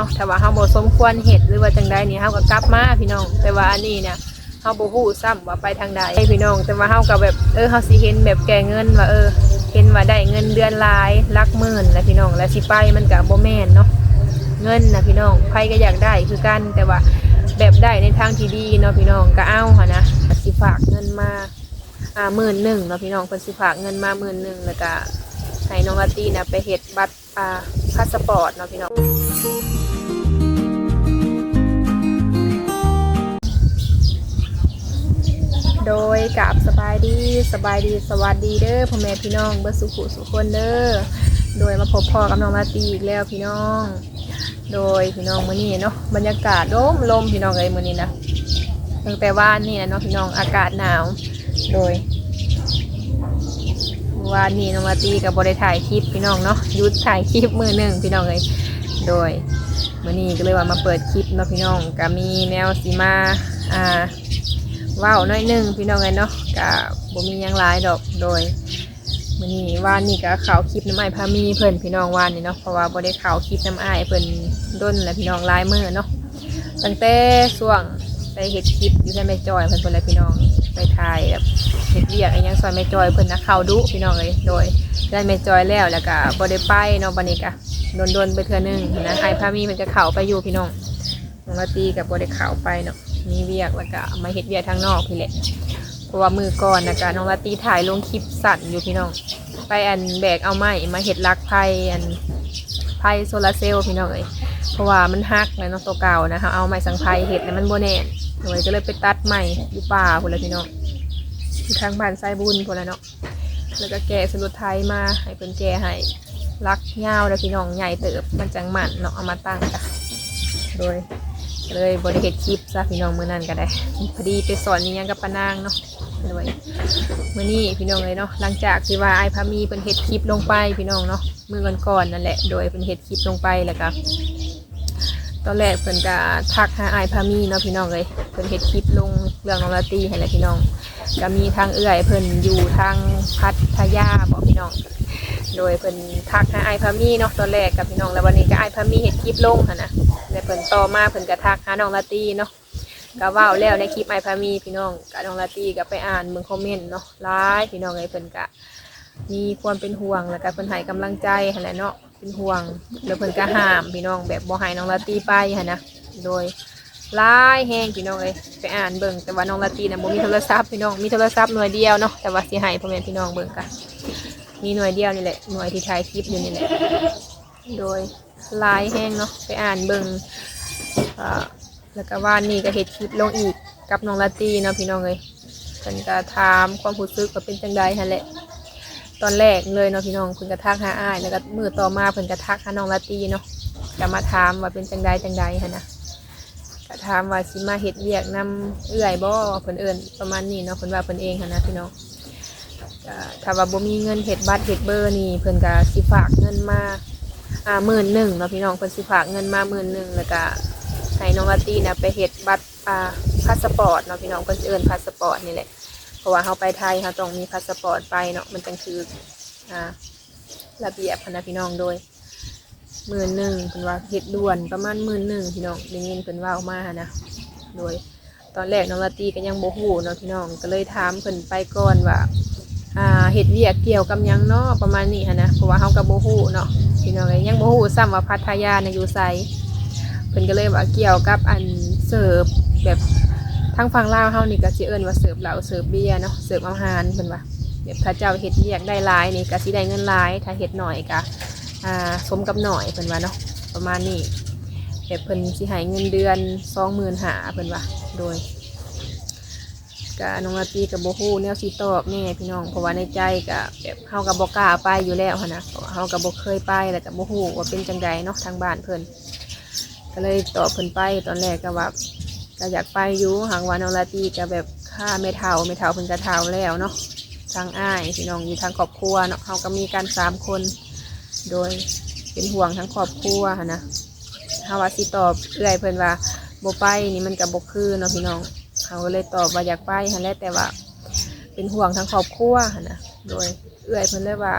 นาะแต่ว่าเฮาบ่สมควรเฮ็ดหรือว่าจังใดนี่เฮาก็กลับมาพี่น้อง แต่ว่าอันนี้เนี่ยเฮาบ่ฮู้ซ้ำว่าไปทางใดให้พี่น้อง แต่ว่าเฮาก็แบบเออเฮาสิเห็นแบบแก่เงินว่าเออเห็นว่าได้เงินเดือนหลายหลักหมื่นแล้วพี่น้อง แล้วสิไปมันก็บ่แม่นเนาะเงินนะพี่น้องใครก็อยากได้คือกันแต่ว่าแบบได้ในทางที่ดีเนาะพี่น้องก็เอาหั่นนะสิฝากเงินมาอ่าหมื่นหนึ่งเนาะพี่น้องเพิ่นสิฝากเงินมาหมื่นหนึ่งแล้วก็ให้น้องลาตีนะไปเฮ็ดบัตรอ่าพาสปอร์ตเนาะพี่น้อง กับสบายดีสบายดีสวัสดีเด้อพ่อแม่พี่น้องเบิร์สุขุสุขคนเด้อโดยมาพบพ่อกับน้องลาตีอีกแล้วพี่น้อง โดยพี่น้องมื้อนี้เนาะบรรยากาศร่มลมพี่น้องเลยมื้อนี้นะตั้งแต่ว่านนี่นะเนาะพี่น้องอากาศหนาว โดยว่านนี้น้องลาตีกับบริถ่ายคลิปพี่น้องเนาะยุดถ่ายคลิปมือหนึ่งพี่น้องเลยโดยมื้อนี้ก็เลยว่ามาเปิดคลิปเนาะพี่น้องก็มีแนวสีมาอ่า ว้าวน้อยหนึ่งพี่น้องไงเนาะกะบ่มียังหลายดอกโดยมื้อนี้วานนี่ก็ข่าวคลิปน้ำไอ้พามีเพิ่นพี่น้องว่านนี่เนาะเพราะว่าบ่ได้ข่าวคลิปน้ำไอ้เพิ่นด้นและพี่น้องหลายมื้อเนาะตั้งแต่ช่วงไปเฮ็ดคลิปอยู่ที่แม่จอยเพิ่นเพิ่นและพี่น้องไปถ่ายแบบเฮ็ดเวียกอีหยังซอยแม่จอยเพิ่นนะข่าวดุพี่น้องเลยโดยได้แม่จอยแล้วแล้วก็บ่ได้ไปเนาะบัดนี้ก็โดนๆไปเทื่อนึงนะไอ้พามีเพิ่นก็เข้าไปอยู่พี่น้องน้องลาตีกับโบได้ข่าวไปเนาะ มีเวียกแล้วก็มาเฮ็ดเวียกทางนอกพี่แหละเพราะว่ามือก่อนนะกะน้องลาตีถ่ายลงคลิปสั่นอยู่พี่น้อง ไปอันแบกเอาไม้มาเฮ็ดลักไพ่อันไพ่โซลาร์เซลล์พี่น้องเอ้ยเพราะว่ามันฮักแล้วเนาะตัวเก่านะคะเอาไม้สังไพ่เฮ็ดแล้วมันโบแน่นหน่วยก็เลยไปตัดไม้อยู่ป่าพุ่นละพี่น้องอยู่ทางบ้านไซบุญพุ่นละเนาะแล้วก็แกะสรุดไทยมาให้เพิ่นแกให้ลักยาแล้วพี่น้องใหญ่เติบมันจังหมันเนาะเอามาตั้งกันโดย เลยบริเหตุคลิปซะพี่น้องมือนั้นก็ได้ พอดีไปสอนนี่ยังกับปานางเนาะด้วยมื่อนี้พี่น้องเลยเนาะหลังจากที่ว่าไอ้พามีเป็นเฮ็ดคลิปลงไปพี่น้องเนาะมือก่อนๆนั่นแหละโดยเป็นเฮ็ดคลิปลงไปแล้วก็ตอนแรกเพิ่นก็ทักหาไอ้พามีเนาะพี่น้องเลยเพิ่นเฮ็ดคลิปลงเรื่องน้องลาตีให้แหละพี่น้องก็มีทางเอื้อยเพิ่นอยู่ทางพัทยาบอกพี่น้อง โดยเพิ่นทักหาไอ้พามีเนาะตอนแรกกับพี่น้องแล้ววันนี้ก็ไอ้พามีเฮ็ดคลิปลงค่ะนะแล้วเพิ่นต่อมาเพิ่นก็ทักหาน้องลาตีเนาะก็เว้าแล้วในคลิปไอพามีพี่น้องกับน้องลาตีก็ไปอ่านเบิ่งคอมเมนต์เนาะหลายพี่น้องไอ้เพิ่นก็มีความเป็นห่วงแล้วก็เพิ่นให้กำลังใจหั่นแหละเนาะเป็นห่วงแล้วเพิ่นก็ห้ามพี่น้องแบบบ่ให้น้องลาตีไปหั่นนะโดยหลายแฮงพี่น้องเอ้ยไปอ่านเบิ่งแต่ว่าน้องลาตีน่ะบ่มีโทรศัพท์พี่น้องมีโทรศัพท์หน่วยเดียวเนาะแต่ว่าสิให้พ่อแม่พี่น้องเบิ่งกัน มีหน่วยเดียวนี่แหละ หน่วยที่ถ่ายคลิปอยู่นี่แหละ โดยลายแห้งเนาะ ไปอ่านเบิงอ่าแล้วก็ว่านี่ก็เห็ดคลิปลงอีกกับน้องลาตีเนาะพี่น้องเลยเพิ่นก็ถามความรู้สึกว่าเป็นจังใดฮะแหละ ตอนแรกเลยเนาะพี่น้องเพิ่นก็ทักหาอ้าย แล้วก็มือต่อมาเพิ่นก็ทักหาน้องลาตีเนาะก็มาถามว่าเป็นจังใดจังใดฮะนะก็ถามว่าสิมาเฮ็ดเวียกนํเอื้อยบ่เพิ่นเอิ้นประมาณนี้เนาะเพิ่นว่าเพิ่นเองหันนะพี่น้อง ก็ถ้าว่าบ่มีเงินเฮ็ดบัตรเฮ็ดเบอร์นี่เพิ่นก็สิฝากเงินมาอ่าหมื่นหนึ่งเนาะพี่น้องเพิ่นสิฝากเงินมาหมื่นหนึ่งแล้วก็ให้น้องลาตี้นะไปเฮ็ดบัตรอ่าพาสปอร์ตเนาะพี่น้องเพิ่นเอิ้นพาสปอร์ตนี่แหละเพราะว่าเฮาไปไทยเฮาต้องมีพาสปอร์ตไปเนาะมันจังคืออ่าระเบียบพนะพี่น้องโดยหมื่นหนึ่งเพิ่นว่าเฮ็ดด่วนประมาณหมื่นหนึ่งพี่น้องได้ยินเพิ่นว่ามาหั้นนะโดยตอนแรกน้องลาตี้ก็ยังบ่ฮู้เนาะพี่น้องก็เลยถามเพิ่นไปก่อนว่า อ่าเห็ดเวียกเกี่ยวกับยังเนาะประมาณนี้หั้นะเพราะว่าเฮากับโบฮู้เนาะพี่น้องยังโบฮู้ซ้ำว่าพัทยาในะอยู่ไสเพิ่นก็เลยว่าเกี่ยวกับอันเสิร์ฟแบบทางฝั่งลาวเฮานี่ก็สิเอิ้นว่าเสิร์ฟเหล้าเสิร์ฟเบียร์เนาะเสิร์ฟอาหารเพิ่นว่าแบบถ้าเจ้าเฮ็ดเวียกได้หลายนี่ก็สิได้เงินหลาย ถ้าเฮ็ดหน้อยก็อ่าสมกับหน่อยเพิ่นว่าเนาะประมาณนี้แบบเพิ่นสิให้เงินเดือน25,000เพิ่นว่าโดย กะน้องลาตรีกับโบฮูแนวสีตอบแม่พี่น้องเพราะว่าในใจกะแบบเฮากับโบกล้าไปอยู่แล้วหั้นนะเพราะว่าเฮากับโบเคยไปแล้วกับโบฮูว่าเป็นจังใดเนาะทางบ้านเพิ่นก็เลยตอบเพิ่นไปตอนแรกก็ว่าก็อยากไปอยู่หางวาน้องลาตีก็แบบค่าไม่เท่าไม่เท่าเพิ่นก็เท่าแล้วเนาะทางอ้ายพี่น้องอยู่ทางครอบครัวเนาะเฮาก็มีกันสามคน โดยเป็นห่วงทั้งครอบครัวหั้นนะเฮาว่าสิตอบเอื้อยเพิ่นว่าโบไปนี่มันก็บ่คือเนาะพี่น้อง เขาก็เลยตอบว่าอยากไปหันแหละแต่ว่า เป็นห่วงทั้งครอบครัวหั้นนะโดยเอื้อยเพิ่นเลยว่า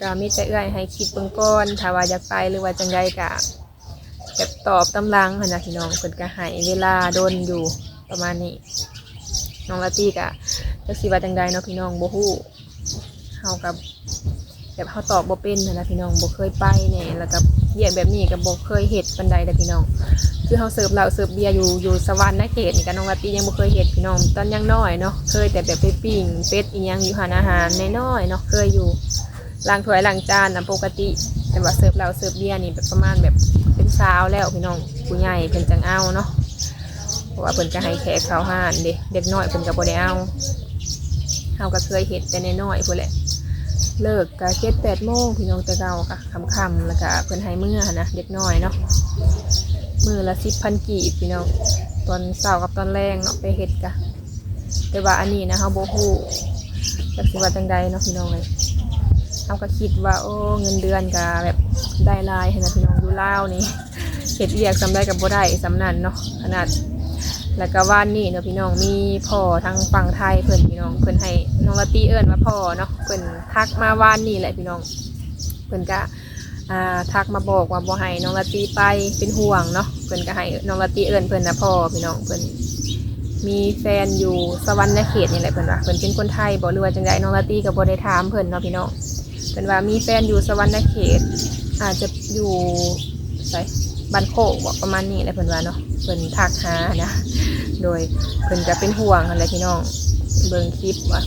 ก็มีแต่เอื้อยให้คิดเบิ่งก่อนถ้าว่าอยากไปหรือว่าจังใดก็แบบตอบตำลังหั่นนะพี่น้องเพิ่นก็ให้เวลาโดนอยู่ประมาณนี้ น้องลาตี้กะจักสิว่าจังใดเนาะพี่น้องบ่ฮู้เฮากับแบบเฮาตอบบ่เป็นหั้นนะพี่น้องบ่เคยไปแหน่แล้วก็เรียแบบนี้ก็บ่เคยเฮ็ดปานใดเด้อพี่น้อง คือเฮาเสิร์ฟเหล้าเสิร์ฟเบียร์อยู่อยู่สวรรค์นะเขตนี่ก็น้องลาตียังบ่เคยเฮ็ดพี่น้องตอนยังน้อยเนาะเคยแต่แบบไปปิ้งเป็ดอีหยังอยู่หานอาหารน้อยๆเนาะเคยอยู่ล้างถ้วยล้างจานนะปกติ แต่ว่าเสิร์ฟเหล้าเสิร์ฟเบียร์นี่แบบประมาณแบบเป็นสาวแล้วพี่น้องผู้ใหญ่เพิ่นจังเอาเนาะเพราะว่าเพิ่นก็ให้แขกเขาห้านเด็เด็กน้อยเพิ่นก็บ่ได้เอาเฮาก็เคยเห็นแต่น้อยๆพุ่นแหละเลิกก็เจ็ดแปดโมงพี่น้องแต่เกาก็ค่ำๆแล้วก็เพิ่นให้มื้อนะเด็กน้อยเนาะ มือละสิบพันกีบพี่น้องตอนเช้ากับตอนแรงเนาะไปเฮ็ดกะแต่ว่าอันนี้นะเฮาบ่ฮู้จักสิว่าจังใดเนาะพี่น้องเลยเฮาก็คิดว่าโอ้เงินเดือนก็แบบได้ลายเหั้นนะพี่น้องอยู่ลานี่เฮ็ดเวียกสำได้กับโบได้สำนันเนาะขนาดแล้วก็ว่านนี่เนาะพี่น้องมีพ่อทางฝั่งไทยเพิ่อนพี่น้องเพิ่อนให้น้องละตีเอิ้นว่าพ่อเนาะเพิ่อนทักมาว่านนี่แหละพี่น้อง เพิ่อนก็ อ่าทักมาบอกว่าบ่ให้น้องละตีไปเป็นห่วงเนาะเพิ่นก็ให้น้องละตีเอิ้นเพิ่นนะพ่อพี่น้องเพิ่นมีแฟนอยู่สวรรค์เขตนี่แหละเพิ่นว่าเพิ่นเป็นคนไทยบ่หรือว่าจังไดน้องละตีก็บ่ได้ถามเพิ่นเนาะพี่น้องเพิ่นว่ามีแฟนอยู่สวรรค์เขต อาจจะอยู่ไสบันโคกบอกประมาณนี้แหละเพิ่นว่าเนาะเพิ่นทักหานะ โดยเพิ่นจะเป็นห่วงอะไรพี่น้องเบิ่งคลิปว่า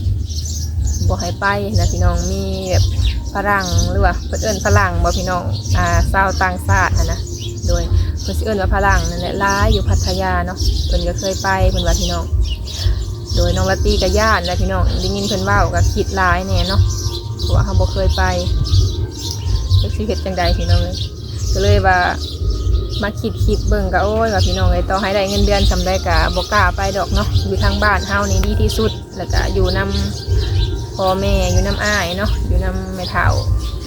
บ่ให้ไปนะพี่น้องมีแบบ ฝรั่งหรือว่าเพิ่นเอิ้นฝรั่งบ่พี่น้องอ่าชาวต่างชาตินะโดยเพิ่นเอิ้นว่าฝรั่งนั่นแหละหลายอยู่พัทยาเนาะเพิ่นก็เคยไปเพิ่นว่าพี่น้อง โดยน้องละตีกับญาติและพี่น้องได้ยินเพิ่อนว้าก็คิดหลายแน่เนาะเพราะว่าเขาบ่เคยไปจักสิเฮ็ดจังใดพี่น้องเอ้ยก็เลยว่ามาคิดคิดเบิ่งก็โอ้ยว่าพี่น้องไอ้ยต่อให้ได้เงินเดือนสำได้กะบ่กล้าไปดอกเนาะอยู่ทางบ้านเฮานี่ดีที่สุดแล้วก็อยู่นำ พ่อแม่อยู่น้ำอ้ายเนาะอยู่น้ำแม่เฒ่า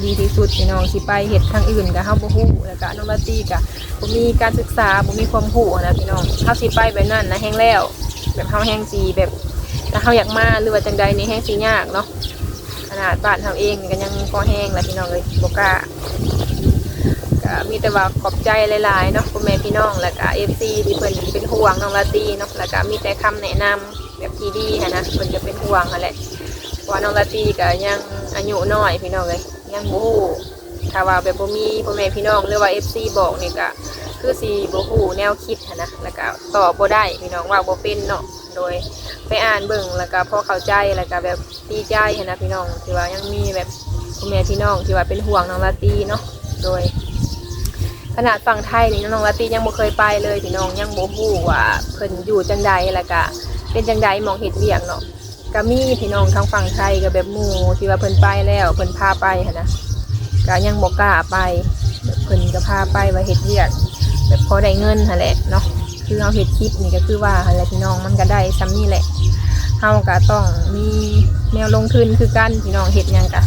ดีที่สุดพี่น้องสิไปเฮ็ดทางอื่นก็เฮาบ่ฮู้แล้วก็น้องลาตี้ก็บ่มีการศึกษาบ่มีความรู้นะพี่น้องเฮาสิไปแบบนั้นนะแฮงแล้ว แบบเฮาแฮงสิแบบถ้าเฮาอยากมาหรือว่าจังใดนี่แฮงสิยากเนาะขนาดบ้านเฮาเองก็ยังพอแฮงแหละพี่น้องเอ้ยบ่กล้าก็มีแต่ว่าขอบใจหลายๆเนาะพ่อแม่พี่น้องแล้วก็เอฟซีที่เพิ่นเป็นห่วงน้องลาตีเนาะแล้วก็มีแต่คำแนะนำแบบที่ดีนะเพิ่นจะเป็นห่วงนั่นแหละเพราะ ว่าน้องลาตีก็ยังอายุน้อยพี่น้องเลยยังบ่ฮู้ถ้าว่าแบบบ่มีพ่อแม่พี่น้องหรือว่าเอฟซีบอกนี่ก็คือสิบ่ฮู้แนวคิดหั้นนะแล้วก็ตอบบ่ได้พี่น้องว่าบ่เป็นเนาะโดยไปอ่านเบิ่งแล้วก็พอเข้าใจแล้วก็แบบดีใจหั้นนะพี่น้องที่ว่ายังมีแบบพ่อแม่พี่น้องที่ว่าเป็นห่วงน้องลาตีเนาะโดยขนาดฝั่งไทยนี่น้องลาตียังบ่เคยไปเลยพี่น้องยังบ่ฮู้ว่าเพิ่นอยู่จังใดแล้วก็เป็นจังใดมองเฮ็ดเวียกเนาะ ก็มีพี่น้องทางฝั่งไทยก็แบบหมู่ที่ว่าเพิ่นไปแล้วเพิ่นพาไปหันนะก็ยังบ่กล้าไปแบบเพิ่นก็พาไปว่าเฮ็ดเวียกแบบพอได้เงินหั่นแหละเนาะคือเฮาเฮ็ดคลิปนี่ก็คือว่าหั่นแหละพี่น้องมันก็ได้ซ้ำนี่แหละเฮาก็ต้องมีแนวลงทุนคือกันพี่น้องเฮ็ดหยังก็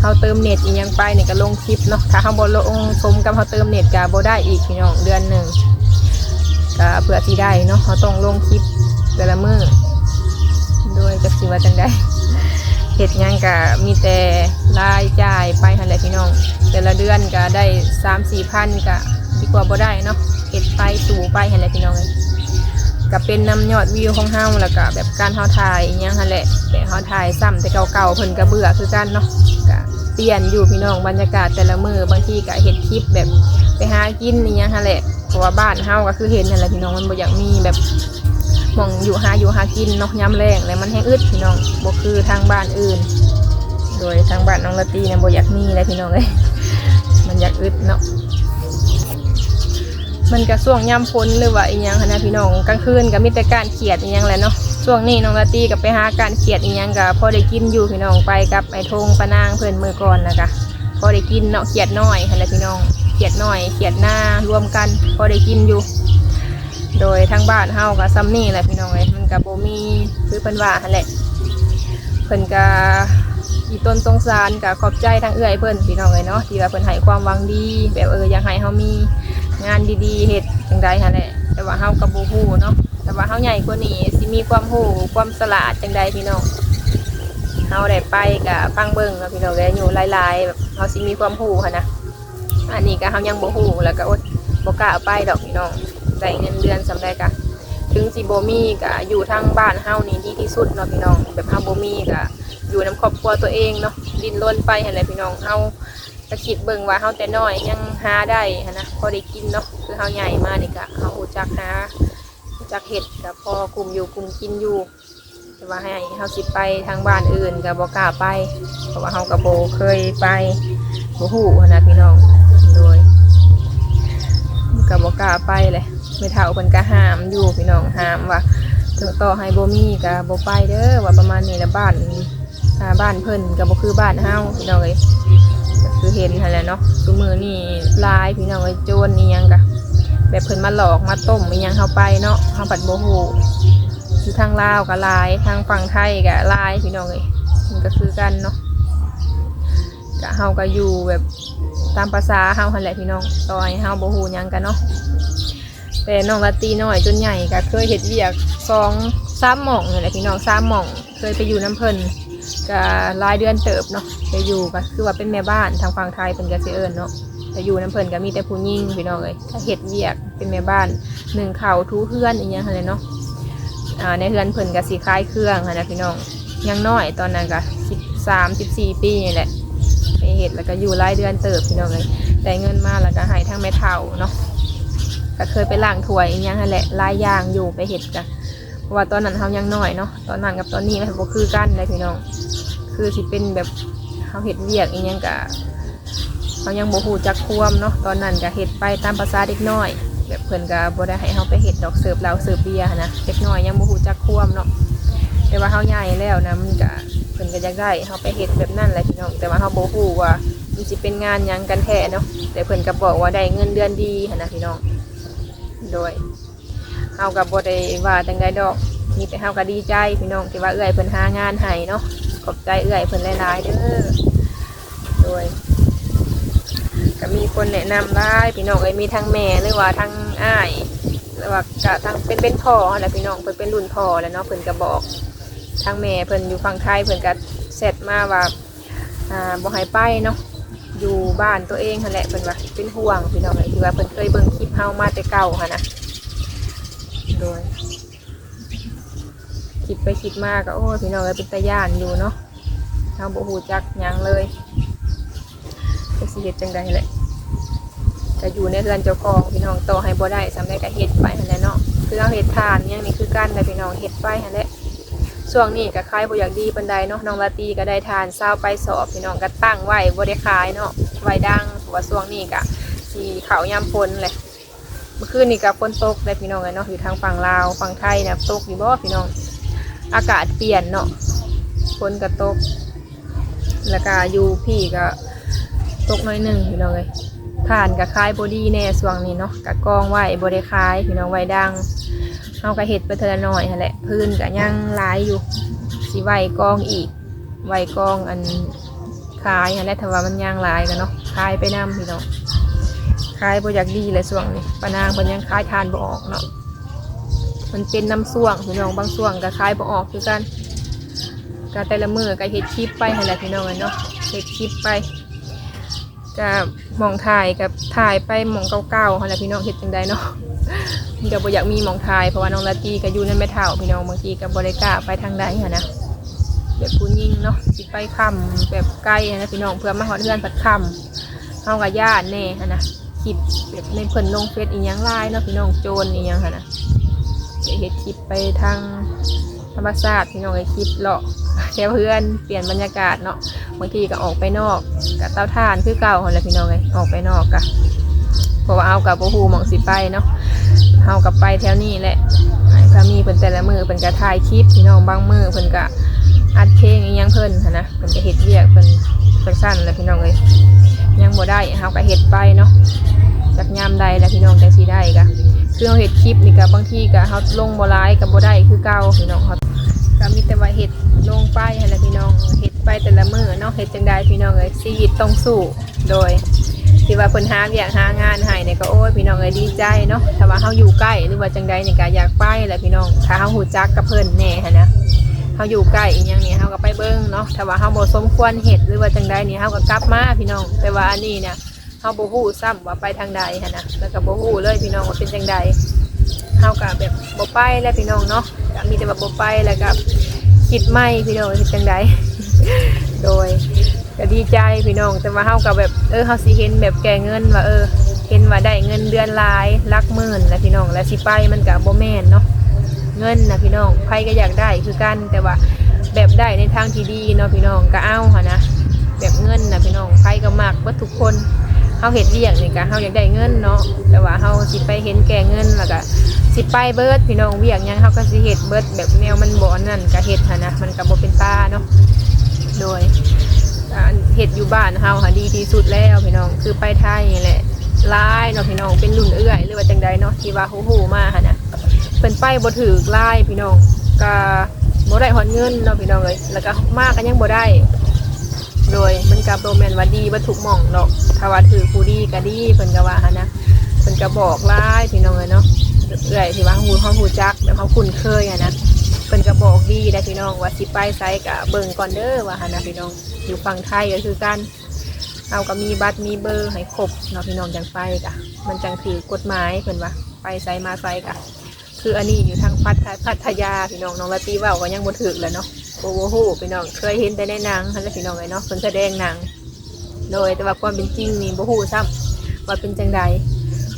เขาเติมเน็ตอียังไปเนี่ยก็ลงคลิปเนาะถ้าเขาบอลงชมกับเขาเติมเน็ตก็บ่ได้อีกพี่น้องเดือนหนึ่งก็เพื่อที่ได้เนาะเขาต้องลงคลิปแต่ละมื้อ ด้วยจะสิว่าจังได้เห็ดหยังก็มีแต่รายจ่ายไปหันแหละพี่น้อง แต่ละเดือนก็ได้สามสี่พันก็ดีกว่าบ่ได้เนาะเห็ดไปสู่ไปหันแหละพี่น้องเลยก็เป็นนำยอดวิวของเฮาแล้วก็แบบการเฮาถ่ายอหยังหันแหละแต่เฮาถ่ายซ้ำแต่เก่าๆเพิ่นก็เบื่อคือกันเนาะก็เปลี่ยนอยู่พี่น้องบรรยากาศแต่ละมือบางทีก็เห็ดคลิปแบบไปหากินนี่ยังฮะแหละเพราะว่าบ้านเฮาก็คือเห็นนั่นแหละพี่น้องมันบ่อยากมีแบบ มองอยู่หาอยู่หากินเนาะย้ำแรงเลยมันแห้งอึดพี่น้องบ่คือทางบ้านอื่น โดยทางบ้านน้องละตีเนี่ยบ่อยากมีเลยพี่น้องเลยมันอยากอึดเนาะมันก็ช่วงย่ำพ้นหรือว่าอีหยังขนะพี่น้องกลางคืนก็มีแต่การเขียดอีหยังแหละเนาะช่วงนี้น้องละตีก็ไปหาการเขียดอีหยังก็พอได้กินอยู่พี่น้องไปกับไอ้ทงปะนางเพื่อนมือก่อนนะคะพอได้กินเนาะเขียดน้อยค่ะแหละพี่น้องเขียดน้อยเขียดหน้ารวมกัน พอได้กินอยู่ โดยทางบ้านเฮาก็ซ้ำนี่แหละพี่น้องเอ้ยมันก็บ่มีคือเพิ่นว่าหั่นแหละเพิ่นก็อีต้นสงสารก็ขอบใจทางเอื้อยเพิ่นพี่น้องเอ้ยเนาะที่ว่าเพิ่นให้ความหวังดี แบบเอออยากให้เฮามีงานดีๆเฮ็ดจังใดหั่นแหละแต่ว่าเฮาก็บ่ฮู้เนาะแต่ว่าเฮาใหญ่กว่านี้สิมีความรู้ความสลาดจังใดพี่น้องเฮาได้ไปกับฟังเบิ่งแล้วพี่น้องได้อยู่หลายๆแบบเฮาสิมีความรู้ค่ะนะอันนี้ก็เฮายังบ่ฮู้แล้วก็อดบ่กล้าไปดอกพี่น้อง ได้เงินเดือนสำได้กะถึงสิบ่มีก็อยู่ทางบ้านเฮานี่ดีที่สุดเนาะพี่น้องแบบเฮาบ่มีก็อยู่นํครอบครัวตัวเองเนาะดิ้นรนไปหั่นแหละพี่น้องเฮาก็คิดเบิ่งว่าเฮาแต่น้อยยังหาได้หันนะพอได้กินเนาะคือเฮาใหญ่มานี่ก็เฮารู้จักหาจักเฮ็ดก็พอกลุ่มอยู่กลุ่มกินอยู่แต่ว่าให้เฮาสิไปทางบ้านอื่นก็บ่กล้าไป เพราะว่าเฮาก็บ่เคยไปบ่ฮู้หั้นนะพี่น้องโดยก็บ่กล้าไปเลย ไม่เท่าเพิ่นก็ห้ามอยู่พี่น้องห้ามว่าถึงต่อให้บ่มีก็บ่ไปเด้อว่าประมาณนี้ละบ้านอ่าบ้านเพิ่นก็บ่คือบ้านเฮาพี่น้องเอ้ยก็คือเห็นหั่นแหละเนาะซุมื้อนี้หลายพี่น้องเอ้ยโจรอีหยังก็แบบเพิ่นมาหลอกมาต้มอีหยังเฮาไปเนาะเฮาปัดบ่ฮู้อยู่ทางลาวกับลายทางฝั่งไทยกับลายพี่น้องเลยมันก็คือกันเนาะกะเฮาก็อยู่แบบตามภาษาเฮาหันแหละพี่น้องต่อให้เฮาบ่ฮู้หยังกันเนาะ แต่น้องลาตรีน้อยจนใหญ่ก็เคยเฮ็ดเวียกสองสามหม่องนี่แหละพี่น้องสามหม่อง เคยไปอยู่น้ำเพิ่นก็รายเดือนเติบเนาะไปอยู่ก็คือว่าเป็นแม่บ้านทางฝั่งไทยเพิ่นก็สิเอิ้นเนาะแต่อยู่น้ำเพิ่นก็มีแต่ผู้หญิงพี่น้องเลยถ้าเฮ็ดเวียกเป็นแม่บ้านหนึ่งเข้าทูเฮือนอีหยังหั่นแหละเนาะอ่าในเฮือนเพิ่นก็สิคล้ายเครื่องนะพี่น้องยังน้อยตอนนั้นก็สิบสามสิบสี่ปีนี่แหละไปเห็ดแล้วก็อยู่รายเดือนเติบพี่น้องเลยได้เงินมาแล้วก็ให้ทั้งแม่เฒ่าเนาะ ก็เคยไปล้างถ้วยอีกอย่างนั่นแหละหลายอย่างอยู่ไปเห็ดกันเพราะว่าตอนนั้นเฮายังน้อยเนาะตอนนั้นกับตอนนี้มันบ่คือกันเลยพี่น้อง คือสิเป็นแบบเฮาเห็ดเวียกอีกอย่างกะเขายังบ่ฮู้จักความเนาะตอนนั้นก็เห็ดไปตามภาษาเด็กน้อย แบบเพิ่นก็บ่ได้ให้เฮาไปเฮ็ดดอกเสิร์ฟเหล้าเสิร์ฟเบียร์นนะเด็กน้อยยังบ่ฮู้จักความเนาะแต่ว่าเฮาใหญ่แล้วนะมันก็เพิ่นก็อยากได้เฮาไปเฮ็ดแบบนั้นแหละพี่น้องแต่ว่าเฮาบ่ฮู้ว่ามันสิเป็นงานหยังกันแท้เนาะแต่เพิ่นก็บอกว่าได้เงินเดือนดีหั้นนะพี่น้อง โดยเฮาก็บ่ได้ว่าจังไดดอก มีแต่เฮาก็ดีใจพี่น้องที่ว่าเอื้อยเพิ่นหางานให้เนาะขอบใจเอื้อยเพิ่นหลายๆเด้อโดยก็มีคนแนะนำได้พี่น้องเอ้ยมีทั้งแม่หรือว่าทั้งอ้ายหรือว่าก็ทั้งเป็นเป็นพ่อแหละพี่น้องเพิ่นเป็นรุ่นพ่อแล้วเนาะเพิ่นก็บอกทั้งแม่เพิ่นอยู่ฝั่งไทยเพิ่นก็เสร็จมาว่าอ่าบ่ให้ไปเนาะ อยู่บ้านตัวเองหั่นแหละเพิ่นว่าเป็นห่วงพี่น้องเอ้ยที่ว่าเพิ่นเคยเบิ่งคลิปเฮามาแต่เก่าหั่นนะโดยคิดไปคิดมาก็โอ้พี่น้องเอ้ยเป็นตาย่านอยู่เนาะเฮาบ่ฮู้จักหยังเลยจักสิเฮ็ดจังไดแหละก็อยู่ในเรือนเจ้าของพี่น้องต่อให้บ่ได้สำได้ก็เฮ็ดไปหั่นแหละเนาะคือเอาเฮ็ดทานอยังนี่คือกันแต่พี่น้องเฮ็ดไปหั่นแหละ ช่วงนี้ก็ขายบ่อยากดีปานใดเนาะน้องลาตีก็ได้ทานเศร้าไปสอบพี่น้องก็ตั้งไว้บ่ได้ขายเนาะไว้ดังเพราะว่าช่วงนี้ก็สิเขายามฝนแหละเมื่อคืนนี้ก็ฝนตกเลยพี่น้องเอ้ยเนาะอยู่ทางฝั่งลาวฝั่งไทยนะตกอยู่บ่พี่น้อง อากาศเปลี่ยนเนาะฝนก็ตก แล้วก็อยู่พี่ก็ตกน้อยหนึ่งพี่น้องเอ้ยผ่านกับคายบอดี้แน่ส่วงนี้เนาะกับกองไหว้บริคายพี่น้องไหวดังเอากระเห็ดไปเทอละหน่อยแหละพื้นกับยังหลายอยู่ สีไว้กองอีก ไว้กองอันคายนั่นและถ้าว่ามันยังลายกันเนาะคายไปน้ำพี่น้องคายบ่อยากดีเลยส่วงนี้ปะนางมันยังคายทานบ่ออกเนาะมันเป็นน้ำส่วงพี่น้องบางส่วงก็คายบ่ออกคือกันก็แต่ละมือก็เฮ็ดคลิปไปนั่นแหละพี่น้องเนาะเฮ็ดคลิปไปจะมองถ่ายกับถ่ายไปมองเก่าๆเขาแหละพี่น้องเห็ดจังใดเนาะเดี๋ยวบ่อยากมีมองถ่ายเพราะว่าน้องลาตีก็อยู่นั่นไม่เท่าพี่น้องบางทีกับบริกล้าไปทางใดหั้นนะ แบบผู้ยิ่งเนาะสิไปค่ำแบบใกล้นะพี่น้องเพื่อมาหอดเพื่อนผัดค่ำเฮากับญาติแน่หั้นะคลิปแบบในเพิ่นลงเฟซอีหยังไลน์เนาะพี่น้องโจรอีหยังหั้นะเดี๋ยวเฮ็ดคลิปไปทางธรรมศาสตร์พี่น้องไอ้คลิปเลาะแค่เพื่อนเปลี่ยนบรรยากาศเนาะบางทีก็ออกไปนอกกับเต้าท่านคือเก่าคนละพี่น้องเลยออกไปนอกกะเพราะว่าเอากับโบฮูมองสิไปเนาะเอากับไปแถวนี้แหละไอ้พามีเพิ่นแต่ละมือเพิ่นก็ถ่ายคลิปพี่น้องบางมือเพิ่นก็ อัดเพลงอีหยังเพิ่นหั้นนะเพิ่นก็เฮ็ดเวียกเพิ่นเพิ่นสั้นแหละพี่น้องเลยยังบ่ได้เฮาก็เฮ็ดไปเนาะจากยามใดแล้วพี่น้องจังสิได้กะคือเฮาเฮ็ดคลิปนี่ก็บางทีก็เฮาลงบ่หลายก็บ่ได้คือเก่าพี่น้องครับก็มีแต่ว่าเห็ดลงไปให้ละพี่น้องเห็ดไปแต่ละมือเนาะเห็ดจังใดพี่น้องเอ้ยชีวิตต้องสู้โดยที่ว่าเพิ่นหาเวียกหางานให้เนี่ยก็โอ้ยพี่น้องเอ้ยดีใจเนาะถ้าว่าเฮาอยู่ใกล้หรือว่าจังใดเนี่ก็อยากไปแหละพี่น้องถ้าเฮาหูจักกับเพิ่นแน่หันนะ เฮาอยู่ใกล้อีหยังนี่เฮาก็ไปเบิ่งเนาะถ้าว่าเฮาบ่สมควรเฮ็ดหรือว่าจังใดนี่เฮาก็กลับมาพี่น้อง แต่ว่าอันนี้เนี่ยเฮาบ่ฮู้ซ้ำว่าไปทางใดหันะแล้วก็บ่ฮู้เลยพี่น้องว่าเป็นจังใดเฮาก็แบบบ่ไปแล้วพี่น้องเนาะก็มีแต่ว่าบ่ไปแล้วก็คิดไม่พี่น้องเป็นจังใดโดยก็ดีใจพี่น้อง แต่ว่าเฮาก็แบบเออเฮาสิเห็นแบบแก่เงินว่าเออเห็นว่าได้เงินเดือนหลายลักหมื่นแล้วพี่น้อง แล้วสิไปมันก็บ่แม่นเนาะ เงินนะพี่น้องใครก็อยากได้คือกันแต่ว่าแบบได้ในทางที่ดีเนาะพี่น้องก็เอาหั่นนะแบบเงินนะพี่น้องใครก็มักเบิดทุกคนเฮาเฮ็ดเวียกนี่ก็เฮาอยากได้เงินเนาะแต่ว่าเฮาสิไปเห็นแก่เงินแล้วก็สิไปเบิดพี่น้องเวียกยังเฮาก็สิเฮ็ดเบิดแบบแนวมันบ่อนนั่นก็เฮ็ดหั่นนะมันก็บ่เป็นป้าเนาะโดยเห็ดอยู่บ้านเฮาค่ะดีที่สุดแล้วพี่น้องคือไปไทยนี่แหละหลายเนาะพี่น้องเป็นรุ่นเอื้อยหรือว่าจังใดเนาะที่ว่าฮู้ฮู้มาค่ะนะ เพิ่นไปบ่ถือไลายพี่น้องก็บ่ได้ฮอดเงินเนาะพี่น้องเอ้ยแล้วก็มากก็ยังบ่ได้ โดยมันก็บ่แมนว่าดีบ่ทุหม่องดอกถ้าว่าถือผู้ดีก็ดีเพิ่นก็ว่างนะเพิ่นก็บอกหลายพี่น้องเอ้ยเนาะเอื้อยที่ว่าฮู้เฮาฮู้จักแบบเฮาคุ้นเคยอะนะเพิ่นก็บอกดีได้พี่น้องว่าสิไปไสกะเบิ่งก่อนเด้อว่าหั่นะพี่น้องอยู่ฝั่งไทยก็คือกันเอาก็มีบัตรมีเบอร์ให้ครบเนาะพี่น้องจังไปกะมันจังถือกฎหมายเพิ่นว่าไปไสมาไสกะ คืออันนี้อยู่ทางพัทพัทยาพี่น้องน้องละตีว่าก็ยังบ่ถึกแล้วเนาะโอ้โหพี่น้องเคยเห็นแต่ในหนังหั่นแหพี่น้องเอ้ยเนาะเพิ่นแสดงหนัง โดยแต่ว่าความเป็นจริงนี่บ่ฮู้ซ้ำว่าเป็นจังใด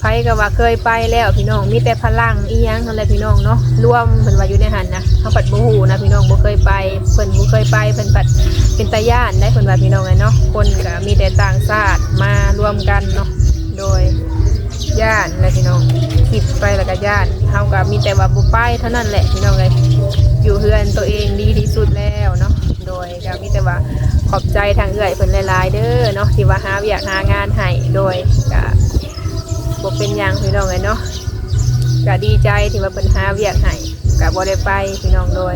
ไผก็ว่าเคยไปแล้วพี่น้องมีแต่พลังอีหยังนั่นแหละพี่น้องเนาะรวมเพิ่นว่าอยู่ในหันนะเฮาปัดบ่ฮู้นะพี่น้องบ่เคยไปเพิ่นบ่เคยไปเพิ่นปัดเป็นตาย่านได้เพิ่นว่าพี่น้องไงเนาะคนก็มีแต่ต่างชาติมารวมกันเนาะโดย ย่านและพี่น้องคิดไปแล้วก็ย่านเฮาก็มีแต่ว่าบ่ไปเท่านั้นแหละพี่น้องเอ้ยอยู่เฮือนตัวเองดีที่สุดแล้วเนาะโดยก็มีแต่ว่าขอบใจทางเอื้อยเพิ่นหลายๆเด้อเนาะที่ว่าหาเวียกหางานให้โดยก็บ่เป็นหยังพี่น้องเลยเนาะก็ดีใจที่ว่าเพิ่นหาเวียกให้ก็บ่ได้ไปพี่น้องโดย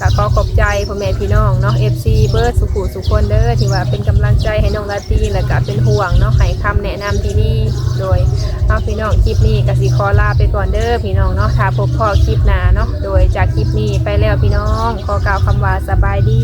ก็ขอขอบใจพ่อแม่พี่น้องเนาะ FC เบิร์ดสุขุสุขคนเด้อที่ว่าเป็นกำลังใจให้น้องลาตีแล้วก็เป็นห่วงเนาะให้คำแนะนำที่ดีโดย เอาพี่น้องคลิปนี้กสิขอลาไปก่อนเด้อพี่น้องเนาะถ้าพบพ่อคลิปหน้าเนาะโดยจากคลิปนี้ไปแล้วพี่น้องขอกล่าวคำว่าสบายดี